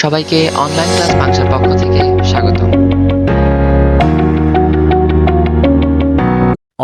সবাইকে online class বাংশার পক্ষ থেকে স্বাগত।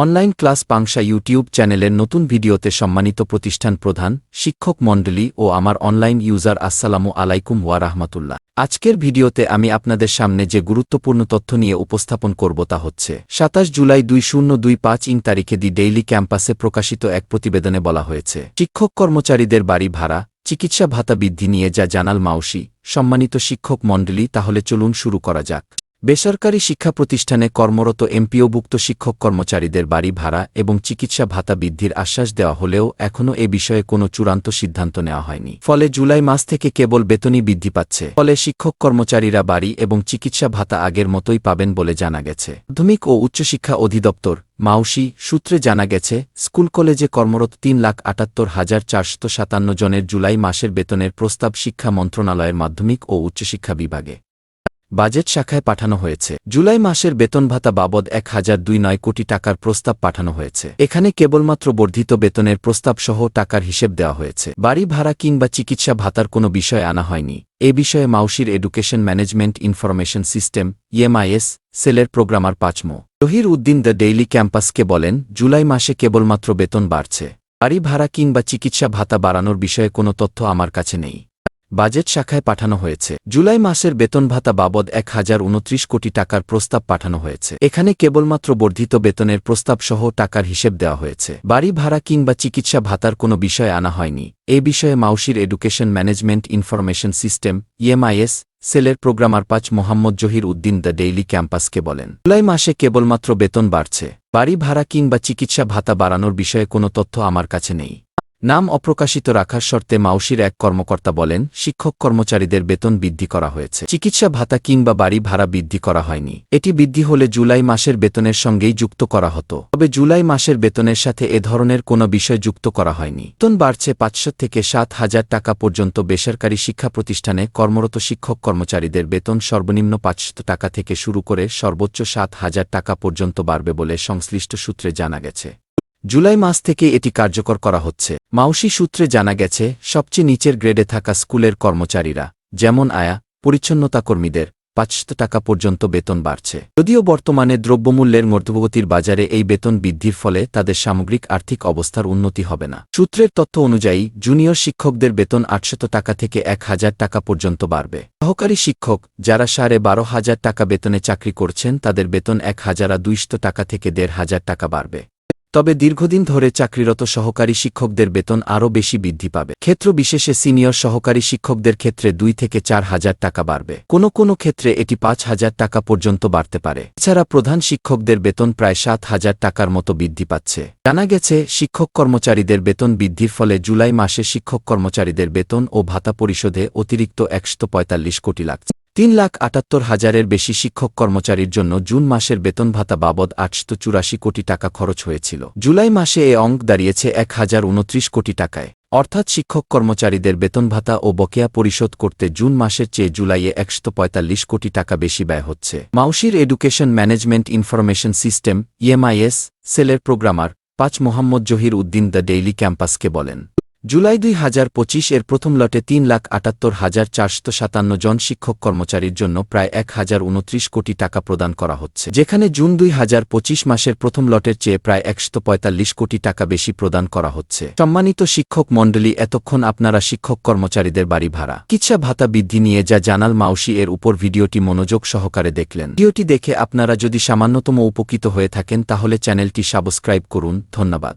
অনলাইন ক্লাস পাংশা ইউটিউব চ্যানেলের নতুন ভিডিওতে সম্মানিত প্রতিষ্ঠান প্রধান, শিক্ষক মণ্ডলী ও আমার অনলাইন ইউজার আসসালামু আলাইকুম ওয়া রাহমাতুল্লাহ। আজকের ভিডিওতে আমি আপনাদের সামনে যে গুরুত্বপূর্ণ তথ্য নিয়ে উপস্থাপন করব তা হচ্ছে, সাতাশ জুলাই দুই শূন্য দুই পাঁচ ইং তারিখে দি ডেইলি ক্যাম্পাসে প্রকাশিত এক প্রতিবেদনে বলা হয়েছে, শিক্ষক কর্মচারীদের বাড়ি ভাড়া চিকিৎসা ভাতা বৃদ্ধি নিয়ে যা জানাল মাউসি, সম্মানিত শিক্ষক মণ্ডলী, তাহলে চলুন শুরু করা যাক। বেসরকারি শিক্ষা প্রতিষ্ঠানে কর্মরত এমপিওভুক্ত শিক্ষক কর্মচারীদের বাড়ি ভাড়া এবং চিকিৎসা ভাতা বৃদ্ধির আশ্বাস দেওয়া হলেও এখনও এ বিষয়ে কোনো চূড়ান্ত সিদ্ধান্ত নেওয়া হয়নি। ফলে জুলাই মাস থেকে কেবল বেতনই বৃদ্ধি পাচ্ছে। ফলে শিক্ষক কর্মচারীরা বাড়ি এবং চিকিৎসা ভাতা আগের মতোই পাবেন বলে জানা গেছে। মাধ্যমিক ও উচ্চশিক্ষা অধিদপ্তর, মাউসি সূত্রে জানা গেছে, স্কুল কলেজে কর্মরত তিন লাখ আটাত্তর হাজার চারশত সাতান্ন জনের জুলাই মাসের বেতনের প্রস্তাব শিক্ষা মন্ত্রণালয়ের মাধ্যমিক ও উচ্চশিক্ষা বিভাগে। বাজেট শাখায় পাঠানো হয়েছে। জুলাই মাসের বেতন ভাতা বাবদ এক হাজার দুই নয় কোটি টাকার প্রস্তাব পাঠানো হয়েছে। এখানে কেবলমাত্র বর্ধিত বেতনের প্রস্তাব সহ টাকার হিসেব দেওয়া হয়েছে। বাড়ি ভাড়া কিংবা চিকিৎসা ভাতার কোনো বিষয় আনা হয়নি। এ বিষয়ে মাউসির education management information system EMIS সেলের প্রোগ্রামার পাঁচমো। জহির উদ্দিন দ্য ডেইলি ক্যাম্পাসকে বলেন, জুলাই মাসে কেবলমাত্র বেতন বাড়ছে। বাড়ি ভাড়া কিংবা চিকিৎসা ভাতা বাড়ানোর বিষয়ে কোনো তথ্য আমার কাছে নেই। বাজেট শাখায় পাঠানো হয়েছে। জুলাই মাসের বেতন ভাতা বাবদ এক হাজার উনত্রিশ কোটি টাকার প্রস্তাব পাঠানো হয়েছে। এখানে কেবলমাত্র বর্ধিত বেতনের প্রস্তাব সহ টাকার হিসেব দেওয়া হয়েছে। বাড়ি ভাড়া কিংবা চিকিৎসা ভাতার কোনো বিষয় আনা হয়নি। এ বিষয়ে মাউসির education management information system EMIS সেলের প্রোগ্রামার পাঁচ মোহাম্মদ জহির উদ্দিন দ্য ডেইলি ক্যাম্পাসকে বলেন, জুলাই মাসে কেবলমাত্র বেতন বাড়ছে। বাড়ি ভাড়া কিংবা চিকিৎসা ভাতা বাড়ানোর বিষয়ে কোনো তথ্য আমার কাছে নেই। নাম অপ্রকাশিত রাখার শর্তে মাউসির এক কর্মকর্তা বলেন, শিক্ষক কর্মচারীদের বেতন বৃদ্ধি করা হয়েছে। চিকিৎসা ভাতা কিংবা বাড়ি ভাড়া বৃদ্ধি করা হয়নি। এটি বৃদ্ধি হলে জুলাই মাসের বেতনের সঙ্গেই যুক্ত করা হতো। তবে জুলাই মাসের বেতনের সাথে এ ধরনের কোনো বিষয় যুক্ত করা হয়নি। বেতন বাড়ছে পাঁচশো থেকে সাত হাজার টাকা পর্যন্ত বেসরকারি শিক্ষা প্রতিষ্ঠানে কর্মরত শিক্ষক কর্মচারীদের বেতন সর্বনিম্ন পাঁচশত টাকা থেকে শুরু করে সর্বোচ্চ সাত হাজার টাকা পর্যন্ত বাড়বে বলে সংশ্লিষ্ট সূত্রে জানা গেছে। জুলাই মাস থেকে এটি কার্যকর করা হচ্ছে। মাউসি সূত্রে জানা গেছে, সবচেয়ে নিচের গ্রেডে থাকা স্কুলের কর্মচারীরা, যেমন আয়া, পরিচ্ছন্নতা কর্মীদের, পাঁচশত টাকা পর্যন্ত বেতন বাড়ছে। যদিও বর্তমানে দ্রব্যমূল্যের মধ্যবর্তীর বাজারে এই বেতন বৃদ্ধির ফলে তাদের সামগ্রিক আর্থিক অবস্থার উন্নতি হবে না। সূত্রের তথ্য অনুযায়ী, জুনিয়র শিক্ষকদের বেতন আটশত টাকা থেকে এক হাজার টাকা পর্যন্ত বাড়বে। সহকারী শিক্ষক, যারা সাড়ে বারো হাজার টাকা বেতনে চাকরি করছেন, তাদের বেতন এক হাজার দুইশত টাকা থেকে দেড় হাজার টাকা বাড়বে। তবে দীর্ঘদিন ধরে চাকরিরত সহকারী শিক্ষকদের বেতন আরও বেশি বৃদ্ধি পাবে। ক্ষেত্র বিশেষে সিনিয়র সহকারী শিক্ষকদের ক্ষেত্রে দুই থেকে চার হাজার টাকা বাড়বে। কোনো কোনো ক্ষেত্রে এটি পাঁচ হাজার টাকা পর্যন্ত বাড়তে পারে। এছাড়া প্রধান শিক্ষকদের বেতন প্রায় সাত হাজার টাকার মতো বৃদ্ধি পাচ্ছে। জানা গেছে, শিক্ষক কর্মচারীদের বেতন বৃদ্ধির ফলে জুলাই মাসে শিক্ষক কর্মচারীদের বেতন ও ভাতা পরিশোধে অতিরিক্ত একশো পঁয়তাল্লিশ কোটি লাগছে। তিন লাখ আটাত্তর হাজারের বেশি শিক্ষক কর্মচারীর জন্য জুন মাসের বেতন ভাতা বাবদ আটশো চুরাশি কোটি টাকা খরচ হয়েছিল। জুলাই মাসে এ অঙ্ক দাঁড়িয়েছে এক হাজার উনত্রিশ কোটি টাকায়। অর্থাৎ শিক্ষক কর্মচারীদের বেতন ভাতা ও বকেয়া পরিশোধ করতে জুন মাসের চেয়ে জুলাইয়ে একশো পঁয়তাল্লিশ কোটি টাকা বেশি ব্যয় হচ্ছে। মাউসির education management information system, EMIS, সেলের প্রোগ্রামার পাঁচ মোহাম্মদ জহির উদ্দিন দ্য ডেইলি ক্যাম্পাসকে বলেন। জুলাই দুই হাজার পঁচিশ এর প্রথম লটে তিন লাখ আটাত্তর হাজার চারশো সাতান্ন জন শিক্ষক কর্মচারীর জন্য প্রায় এক হাজার উনত্রিশ কোটি টাকা প্রদান করা হচ্ছে। যেখানে জুন দুই হাজার পঁচিশ মাসের প্রথম লটের চেয়ে প্রায় একশো পঁয়তাল্লিশ কোটি টাকা বেশি প্রদান করা হচ্ছে। সম্মানিত শিক্ষক মণ্ডলী, এতক্ষণ আপনারা শিক্ষক কর্মচারীদের বাড়ি ভাড়া চিকিৎসা ভাতা বৃদ্ধি নিয়ে যা জানাল মাউসি এর উপর ভিডিওটি মনোযোগ সহকারে দেখলেন। ভিডিওটি দেখে আপনারা যদি সামান্যতম উপকৃত হয়ে থাকেন তাহলে চ্যানেলটি সাবস্ক্রাইব করুন। ধন্যবাদ।